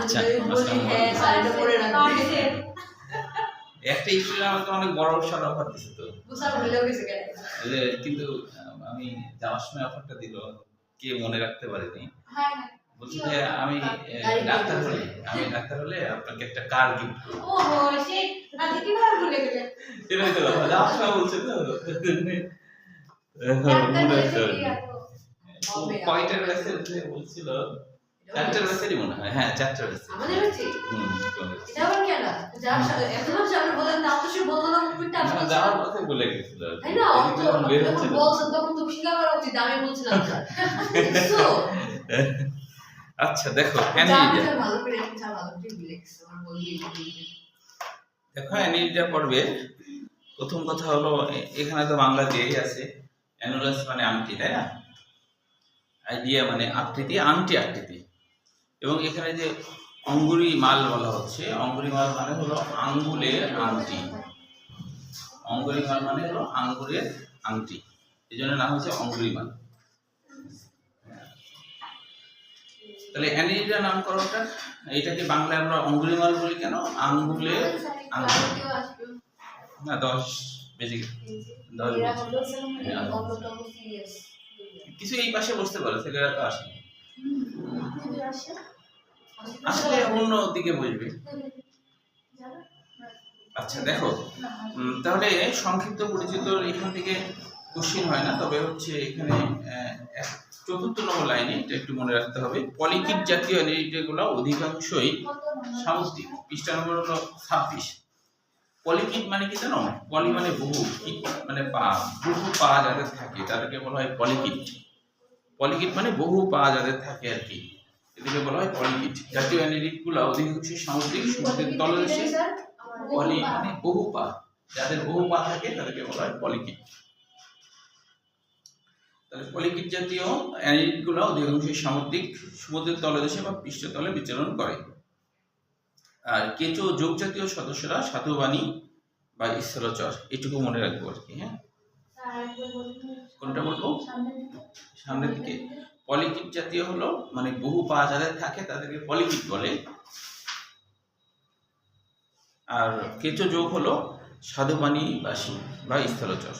আচ্ছা, হ্যাঁ একটা স্টুডেন্ট আমাকে অনেক বড় সড় অফার দিছে তো। কিন্তু আমি যাওয়ার সময় অফারটা দিল কে মনে রাখতে পারিনি। হ্যাঁ হ্যাঁ। বলছি যে আমি ডাক্তার হলে আমি ডাক্তার হলে আপনাকে একটা কার গিফট করব। ও সে রাতে কীভাবে ভুলে গেলেন এটাই তো কথা যাওয়ার সময় বলছে বলছিল চারটার ব্যাচেরই মনে হয়। হ্যাঁ চারটার ব্যাচের আমাদের হচ্ছে হুম এটা আবার কেন? যার সাথে এত লোক সামনে বলেন না তো সে বলল না যাওয়ার। পথে বলে গেছিল তাই না? বের বলছেন তখন তো স্বীকার করা উচিত আমি বলছিলাম স্যার আচ্ছা দেখো অ্যানিলিডা ভালো করে ভালো করে রিল্যাক্স আমার বলবি দেখো অ্যানিলিডা পর্বে প্রথম কথা হলো এখানে তো বাংলা দিয়েই আছে অ্যানুলাস মানে আংটি তাই না? আইডিয়া মানে আকৃতি আংটি আকৃতি। এবং এখানে যে অঙ্গুরি মাল বলা হচ্ছে অঙ্গুরি মাল মানে হলো আঙ্গুলের আংটি। অঙ্গুরি মাল মানে হলো আঙ্গুরের আংটি। এই জন্য নাম হচ্ছে অঙ্গুরি মাল। তাহলে অ্যানিলিডা নামকরণটা এটাকে বাংলায় আমরা অঙ্গুরি মাল বলি কেন? আঙ্গুলের আঙ্গুল না দশ বেজে। দশ সিরিয়াস কিছু এই পাশে বসতে পারে ছেলেরা তো আসে আসলে অন্য দিকে বসবে। আচ্ছা দেখো। তাহলে সংক্ষিপ্ত পরিচিত এখান থেকে কোশ্চিন হয় না, তবে হচ্ছে এখানে চতুর্থ নম্বর লাইনে এটা একটু মনে রাখতে হবে। পলিকিট জাতীয় অ্যানিলিটাগুলো অধিকাংশই সামুদ্রিক, পৃষ্ঠা নম্বর হলো ছাব্বিশ। পলিকিট মানে কি জানো? পলি মানে বহু মানে পা, বহু পা যাদের থাকে, তাদেরকে বলা হয় পলিকিট পলিকিট মানে বহু পা যাদের থাকে আর কি। এদেরকে বলা হয় পলিকিট জাতীয় অ্যানিলিটগুলো অধিকাংশই সামুদ্রিক সমুদ্রের তলদেশে পলি মানে বহু পা। যাদের বহু পা থাকে তাদেরকে বলা হয় পলিকিট তাহলে পলিকিট জাতীয় অ্যানিলিটগুলো অধিকাংশই সামুদ্রিক সমুদ্রের তলদেশে বা পৃষ্ঠতলে বিচরণ করে। আর কেঁচো যোগ জাতীয় সদস্যরা সাধুবাণী বা স্থলচর এটুকু মনে রাখব আর কি হ্যাঁ? কোনটা বলব? সামনের দিকে। পলিকিট জাতীয় হলো মানে বহু পা যাদের থাকে তাদেরকে পলিকিট বলে। আর কেঁচো যোগ হলো সাধুবাণী বাসী বা স্থলচর।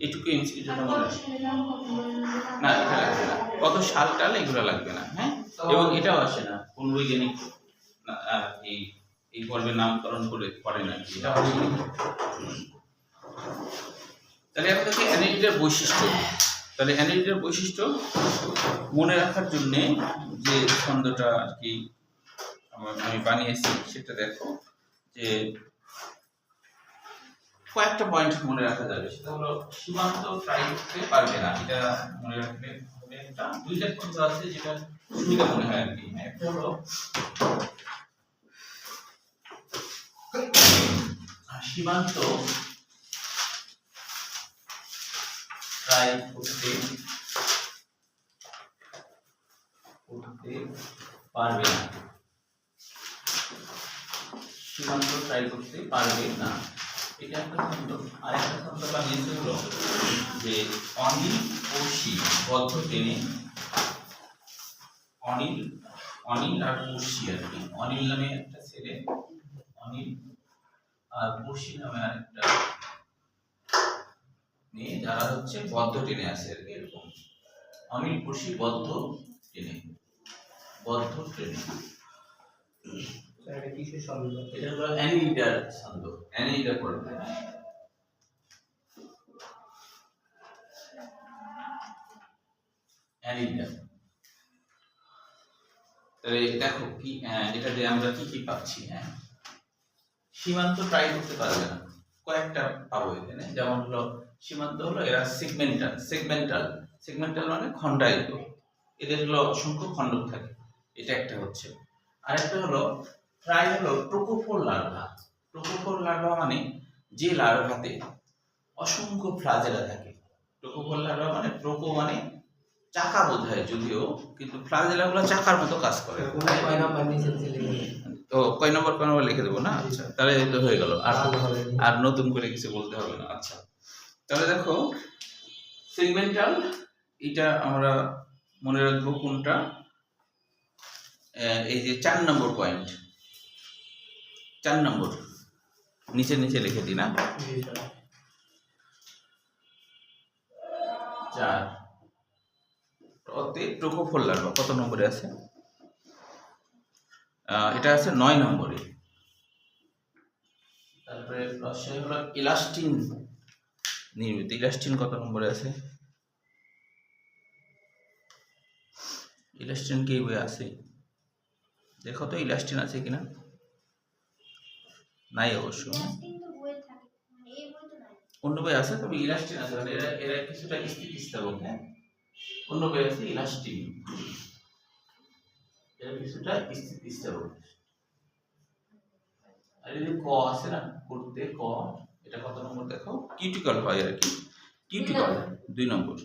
এটুকু জন্য মনে না এটা লাগবে না। কত সাল টাল এগুলো লাগবে না হ্যাঁ? এবং এটাও আসে না কোন বৈজ্ঞানিক এই এই পর্বের নামকরণ করে করে না এটা। তাহলে এখন দেখি অ্যানিলিটার বৈশিষ্ট্য। তাহলে অ্যানিলিটার বৈশিষ্ট্য মনে রাখার জন্য যে ছন্দটা আর কি আমি বানিয়েছি, সেটা দেখো যে কয়েকটা পয়েন্ট মনে রাখা যাবে। সেটা হলো সীমান্ত ট্রাই করতে পারবে না। এটা মনে রাখলে একটা। দুইটা শব্দ আছে যেটা সুবিধা মনে হয় আর কি। একটা হলো সীমান্ত ট্রাই করতে করতে পারবে না। সীমান্ত ট্রাই করতে পারবে না। এটা একটা শব্দ। আর একটা শব্দ বানিয়েছে হলো যে অনিল পড়শি বদ্ধ টেনে অনিল অনিল আর পড়শি আর কি। অনিল নামে একটা ছেলে, অনিল আর পড়শি নামে আরেকটা মেয়ে যারা হচ্ছে বদ্ধ টেনে আছে আর কি এরকম। অনিল পড়শি বদ্ধ টেনে। বদ্ধ এটা হলো ছন্দ। পড়বে তাহলে দেখো কি আহ, এটা দিয়ে আমরা কি কি পাচ্ছি হ্যাঁ? সীমান্ত ট্রাই করতে পারবে না। কয়েকটা পাবো এখানে। যেমন হলো সীমান্ত হলো এরা সেগমেন্টাল সেগমেন্টাল সেগমেন্টাল মানে খণ্ডায়িত। এদের হলো অসংখ্য খণ্ডক থাকে। এটা একটা হচ্ছে। আরেকটা হলো প্রায় হলো প্রোকোফোর লার্ভা প্রোকোফোর লার্ভা মানে যে লার্ভাতে অসংখ্য ফ্লাজেলা থাকে। প্রোকোফোর লার্ভা মানে প্রোকো মানে চাকা বোঝায় যদিও কিন্তু ফ্লাজেলা গুলো চাকার মতো কাজ করে। তো কয় নম্বর কয় নম্বর লিখে দেবো না? আচ্ছা তাহলে হয়ে গেল। আর আর নতুন করে কিছু বলতে হবে না। আচ্ছা। তাহলে দেখো সেগমেন্টাল এটা আমরা মনে রাখব কোনটা? এই যে চার নম্বর পয়েন্ট চার নম্বর। নিচে নিচে লিখে দিই না? চার। অতে প্রকোফল লার্ভা কত নম্বরে আছে? এটা আছে নয় নম্বরে। তারপরে হলো ইলাস্টিন নির্মিত। ইলাস্টিন কত নম্বরে আছে? ইলাস্টিন কি বই আছে? দেখো তো ইলাস্টিন আছে কিনা? নাই অবশ্য। হ্যাঁ? অন্য বই আছে? তবে ইলাস্টিন আছে। মানে এরা এরা কিছুটা স্থিতিস্থাপক হ্যাঁ? অন্য বই আছে ইলাস্টিন এরা কিছুটা স্থিতিস্থাপক। আর এই যে ক আছে না? করতে ক। এটা কত নম্বর দেখো? কিউটিকল হয় আর কি। কিউটিকল দুই নম্বর।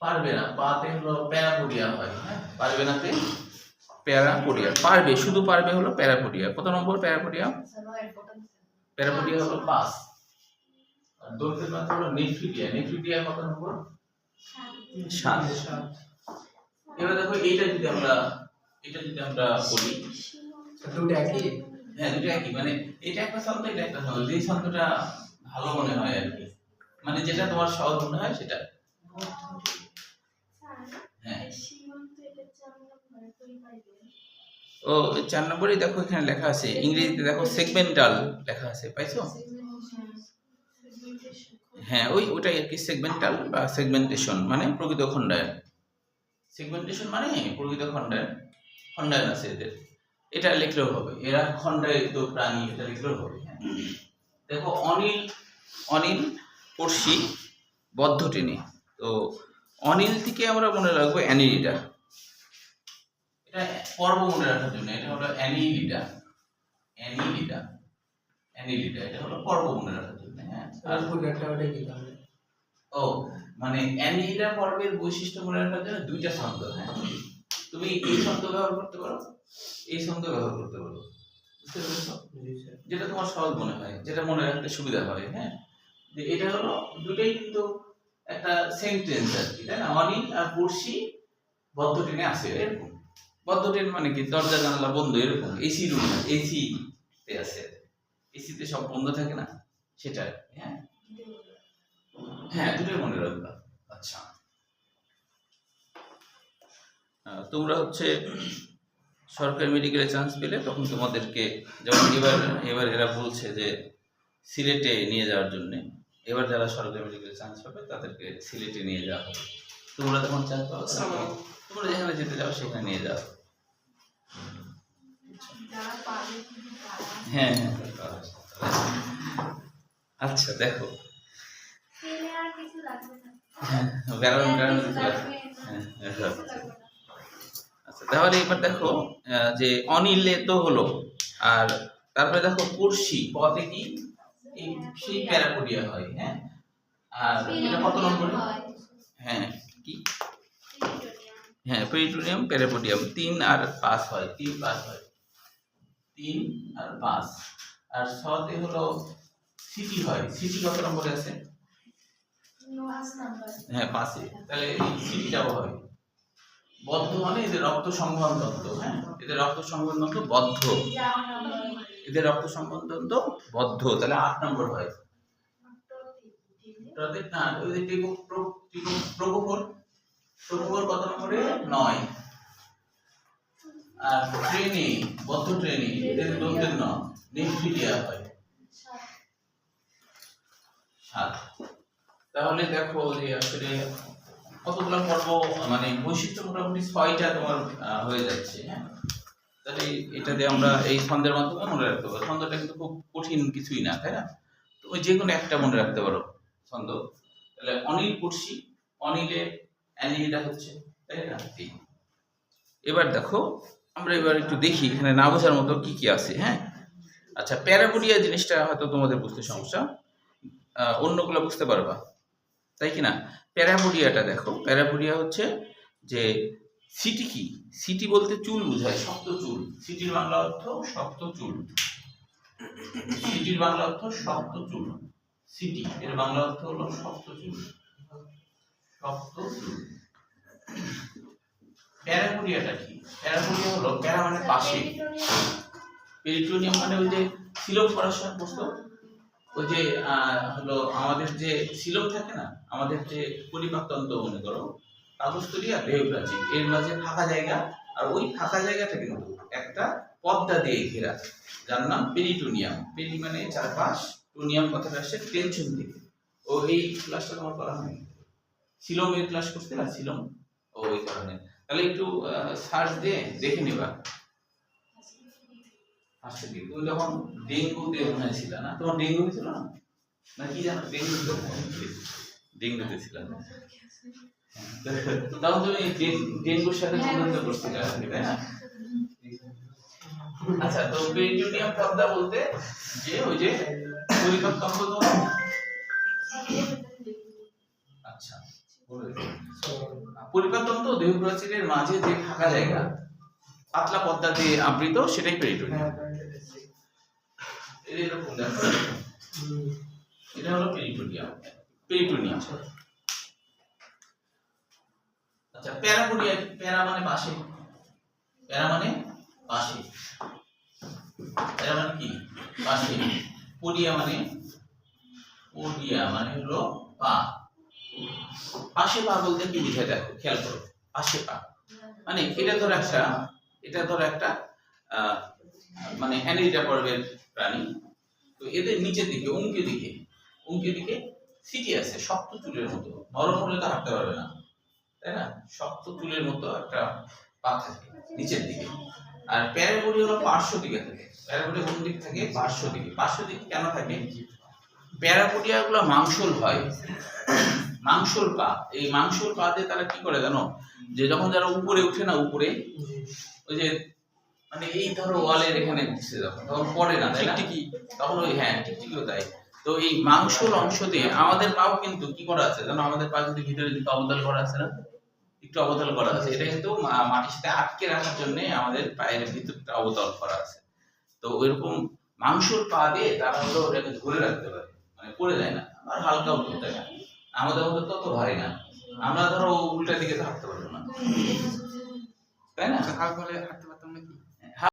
পারবে না পাতে হলো প্যারাপোডিয়া হয় হ্যাঁ? পারবে না তে? প্যারাপোডিয়া। পারবে শুধু পারবে হলো প্যারাপোডিয়া। কত নম্বর প্যারাপোডিয়া? প্যারাপোডিয়া হলো পাস। আর দৈর্ঘ্যের মাত্রা হলো নেফ্রিডিয়া। নেফ্রিডিয়া কত নম্বর? সাত সাত। এবার দেখো এইটা যদি আমরা এটা যদি আমরা বলি দুটো একই। হ্যাঁ দুটো একই। মানে এটা একটা ছন্দ, এটা একটা ছন্দ। যেই ছন্দটা ভালো মনে হয় আর কি। মানে যেটা তোমার সহজ মনে হয়, সেটা। হ্যাঁ। ও, চার নম্বরে দেখো এখানে লেখা আছে। ইংরেজিতে দেখো সেগমেন্টাল লেখা আছে, পাইছো? হ্যাঁ ওই, ওটাই আর কি, সেগমেন্টাল বা সেগমেন্টেশন মানে প্রকৃত খণ্ডায়ন। সেগমেন্টেশন মানে প্রকৃত খণ্ডায়ন। খণ্ডায়ন আছে এদের। এটা লিখলেও হবে। এরা খণ্ডায়িত প্রাণী এটা লিখলেও হবে। দেখো অনিল অনিল পড়শি বদ্ধ টেনে। তো অনিল থেকে আমরা মনে রাখব অ্যানিলিডা এটা পর্ব মনে রাখার জন্য এটা হলো অ্যানিলিডা অ্যানিলিডা অ্যানিলিডা এটা হলো পর্ব মনে রাখার জন্য হ্যাঁ? আর একটা ওটা কি তাহলে ও মানে অ্যানিলিডা পর্বের বৈশিষ্ট্য মনে রাখার জন্য দুইটা ছন্দ হ্যাঁ? তুমি এই শব্দ ব্যবহার করতে পারো এই শব্দ ব্যবহার করতে পারো। বুঝতে পেরেছ? যেটা তোমার সহজ মনে হয় যেটা মনে রাখতে সুবিধা হয় হ্যাঁ? যে এটা হলো দুটোই কিন্তু একটা সেন্টেন্স আর কি তাই না? অনিল আর পড়শি বদ্ধ ট্রেনে আসে এরকম। বদ্ধ ট্রেন মানে কি? দরজা জানালা বন্ধ এরকম। এসি রুম এসি তে আছে। এসিতে সব বন্ধ থাকে না? সেটা হ্যাঁ? হ্যাঁ দুটোই মনে রাখবা। আচ্ছা। তোমরা হচ্ছে সরকারি মেডিকেলে চান্স পেলে তখন তোমাদেরকে যেমন এবার এবার এরা বলছে যে সিলেটে নিয়ে যাওয়ার জন্য এবার যারা সরকারি মেডিকেলে চান্স পাবে তাদেরকে সিলেটে নিয়ে যাওয়া হবে। তোমরা তখন চান্স পাবে? তোমরা যেখানে যেতে যাও সেখানে নিয়ে যাও। হ্যাঁ হ্যাঁ আচ্ছা দেখো। ব্যাকরণ কারণ হ্যাঁ তাহলে এবার দেখো যে অনিলে তো হলো আর তারপরে দেখো পড়শি পদে কি? এই সেই প্যারাপোডিয়া হয় হ্যাঁ? আর এটা কত নম্বরে? হ্যাঁ। কি? হ্যাঁ পেরিটোনিয়াম প্যারাপোডিয়াম তিন আর পাঁচ হয় তিন পাঁচ হয়। তিন আর পাঁচ। আর ছতে হলো সিটি হয়। সিটি কত নম্বরে আছে? হ্যাঁ পাঁচে। তাহলে এই সিটিটাও হয়। বদ্ধ মানে এদের রক্ত সংবহন তন্ত্র হ্যাঁ? এদের রক্ত সংবহন তন্ত্র বদ্ধ। এদের রক্ত সংবহন তন্ত্র বদ্ধ, তাহলে আট নম্বর হয়। না, ওই যে প্রকোপর প্রকোপর কত নম্বরে? নয়। আর ট্রেনে, বদ্ধ ট্রেনে, এদের দন্তের ন নিউক্লিয়া হয়। সাত। তাহলে দেখো যে আসলে কতগুলো পর্ব মানে বৈশিষ্ট্য মোটামুটি ছয়টা তোমার হয়ে যাচ্ছে হ্যাঁ? তাহলে এটা দিয়ে আমরা এই ছন্দের মাধ্যমে মনে রাখতে পারব। ছন্দটা কিন্তু খুব কঠিন কিছুই না, তাই না? তো ওই যে কোনো একটা মনে রাখতে পারো ছন্দ। তাহলে অনিল পড়শি অনিলে অ্যানিটা হচ্ছে, তাই না? এবার দেখো, আমরা এবার একটু দেখি এখানে না বোঝার মতো কি কি আছে হ্যাঁ? আচ্ছা প্যারাপোডিয়া জিনিসটা হয়তো তোমাদের বুঝতে সমস্যা। অন্যগুলো বুঝতে পারবা, তাই কি না? প্যারাপোডিয়াটা দেখো। প্যারাপোডিয়া হচ্ছে যে সিটি কি? সিটি বলতে চুল বোঝায়, শক্ত চুল। সিটির বাংলা অর্থ শক্ত চুল। সিটির বাংলা অর্থ শক্ত চুল। সিটি, এর বাংলা অর্থ হলো শক্ত চুল। শক্ত চুল। প্যারাপোডিয়াটা কি? প্যারাপোডিয়া হলো প্যারা মানে পাশে। পেরিটোনিয়াম মানে ওই যে সিলম করার সময় ওই যে হলো আমাদের যে সিলম থাকে না, আমাদের যে পরিপাকতন্ত্র মনে করো কাগজতলি আর দেহপ্রাচীর এর মাঝে ফাঁকা জায়গা, আর ওই ফাঁকা জায়গাটা কিন্তু একটা পর্দা দিয়ে ঘেরা। যার নাম পেরিটোনিয়াম। পেরি মানে চারপাশ, টোনিয়াম কথাটা আসছে টেনশন থেকে ও এই ক্লাসটা তোমার করা হয়নি। শিলং এর ক্লাস করতে না শিলং ও ওই কারণে তাহলে একটু সার্চ দিয়ে দেখে নেবা। আচ্ছা কি তুমি যখন ডেঙ্গুতে হয় ছিল না তোমার ডেঙ্গু হয়েছিল না? না কি জানো ডেঙ্গু ডেঙ্গুতে ছিল না। তখন তুমি ডেঙ্গুর সাথে করছিলে আর তাই না? আচ্ছা তো পেরিটোনিয়াম পর্দা বলতে যে ওই যে পরিপাকতন্ত্র তো আচ্ছা। পরিপাকতন্ত্র ও দেহপ্রাচীরের মাঝে যে ফাঁকা জায়গা পাতলা পর্দা দিয়ে আবৃত সেটাই পেরিটোনিয়াম এরকম দেখো। এটা হলো পেরিটোনিয়াম পেরিটোনিয়াম আচ্ছা। প্যারাপোডিয়া প্যারা মানে পাশে প্যারা মানে পাশে প্যারা মানে কি? পাশে পোডিয়া মানে পোডিয়া মানে হলো পা। পাশে পা বলতে কি বুঝায়? দেখো খেয়াল করো। পাশে পা। মানে এটা ধরো একটা এটা ধরো একটা মানে অ্যানিলিডা পর্বের প্রাণী। তো এদের নিচের দিকে উমকে দিকে উমকে দিকে সিটি আছে, শক্ত চুলের মতো। নরম হলে তো হাঁটতে পারবে না, তাই না? শক্ত চুলের মতো একটা পা থাকে নিচের দিকে। আর প্যারাবডি হলো পার্শ্ব দিকে থাকে। প্যারাবডি কোন দিক থাকে? পার্শ্ব দিকে। পার্শ্ব দিকে কেন থাকে? প্যারাপোডিয়া গুলো মাংসল হয়। মাংসল পা। এই মাংসল পা দিয়ে তারা কি করে জানো? যে যখন যারা উপরে উঠে না, উপরে ওই যে মানে এই ধরো ওয়ালের এখানে উঠছে যখন তখন পড়ে না তাই না? তখন ওই হ্যাঁ টিকটিকিও তাই। তো এই মাংসল অংশ দিয়ে আমাদের পাও কিন্তু কি করা আছে জানো? আমাদের পা কিন্তু ভিতরে দিকে অবতল করা আছে না? একটু অবতল করা আছে। এটা কিন্তু মাটির সাথে আটকে রাখার জন্য আমাদের পায়ের ভিতরটা অবতল করা আছে। তো ওইরকম মাংসল পা দিয়ে তারা হলো ওটাকে ধরে রাখতে পারে। মানে পড়ে যায় না। আর হালকা উঠতে না। আমাদের মধ্যে তত ভারী না। আমরা ধরো উল্টা দিকে থাকতে পারব না। তাই না হালকা হলে হাঁটতে